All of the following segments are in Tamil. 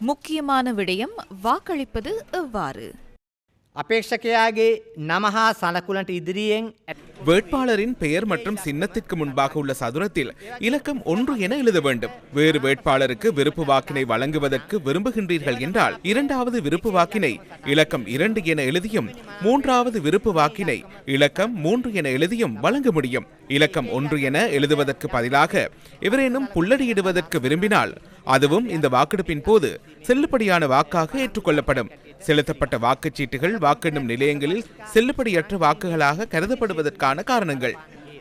முக்கியமான விடயம் வாக்களிப்பது எவ்வாறு අපේක්ෂකයාගේ නමහා සලකුලට ඉදිරියෙන් வேட்பாளரின் பெயர் மற்றும் சின்னத்திற்கு முன்பாக உள்ள சதுரத்தில் இலக்கம் ஒன்று என எழுத வேண்டும். வேறு வேட்பாளருக்கு விருப்பு வாக்கினை வழங்குவதற்கு விரும்புகின்றீர்கள் என்றால் இரண்டாவது விருப்பு வாக்கினை இலக்கம் இரண்டு என எழுதியும் மூன்றாவது விருப்பு வாக்கினை இலக்கம் மூன்று என எழுதியும் வழங்க முடியும். இலக்கம் ஒன்று என எழுதுவதற்கு பதிலாக எவரேனும் புல்லடியிடுவதற்கு விரும்பினால் அதுவும் இந்த வாக்கெடுப்பின் போது செல்லுபடியான வாக்காக ஏற்றுக்கொள்ளப்படும். செலுத்தப்பட்ட வாக்குச்சீட்டுகள் வாக்கெண்ணும் நிலையங்களில் செல்லுபடியற்ற வாக்குகளாக கருதப்படுவதற்கான காரணங்கள்.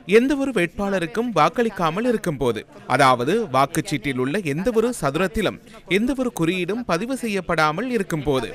எந்த ஒரு வேட்பாளருக்கும் வாக்களிக்காமல் இருக்கும் போது அதாவது வாக்குச்சீட்டில் உள்ள எந்த ஒரு சதுரத்திலும் எந்த ஒரு குறியீடும் பதிவு செய்யப்படாமல் இருக்கும் போது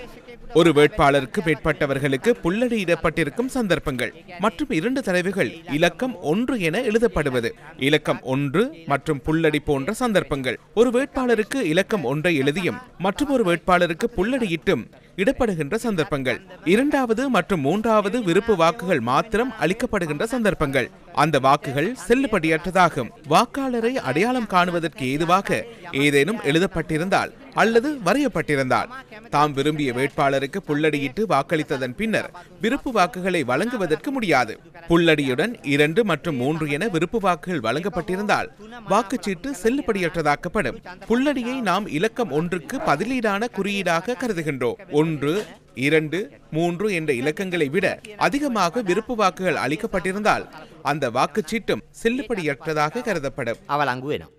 ஒரு வேட்பாளருக்கு மேற்பட்டவர்களுக்கு புள்ளடியிடப்பட்டிருக்கும் சந்தர்ப்பங்கள் மற்றும் இரண்டு தலைவுகள் இலக்கம் ஒன்று என எழுதப்படுவது. இலக்கம் ஒன்று மற்றும் புல்லடி போன்ற சந்தர்ப்பங்கள். ஒரு வேட்பாளருக்கு இலக்கம் ஒன்றை எழுதியும் மற்றும் ஒரு வேட்பாளருக்கு புள்ளடியிட்டும் இடப்படுகின்ற சந்தர்ப்பங்கள். இரண்டாவது மற்றும் மூன்றாவது விருப்பு வாக்குகள் மாத்திரம் அளிக்கப்படுகின்ற சந்தர்ப்பங்கள். அந்த வாக்குகள் செல்லுபடியற்றதாகும். வாக்காளரை அடையாளம் காணுவதற்கு ஏதுவாக ஏதேனும் எழுதப்பட்டிருந்தால் அல்லது வரையப்பட்டிருந்தால். தாம் விரும்பிய வேட்பாளருக்கு புல்லடியிட்டு வாக்களித்ததன் பின்னர் விருப்பு வாக்குகளை வழங்குவதற்கு முடியாது. புல்லடியுடன் இரண்டு மற்றும் மூன்று என விருப்பு வாக்குகள் வழங்கப்பட்டிருந்தால் வாக்குச்சீட்டு செல்லுபடியற்றதாக்கப்படும். புல்லடியை நாம் இலக்கம் ஒன்றுக்கு பதிலீடான குறியீடாக கருதுகின்றோம். ஒன்று இரண்டு மூன்று என்ற இலக்கங்களை விட அதிகமாக விருப்பு வாக்குகள் அளிக்கப்பட்டிருந்தால் அந்த வாக்குச்சீட்டும் செல்லுபடியற்றதாக கருதப்படும். அவலங்கு வேணும்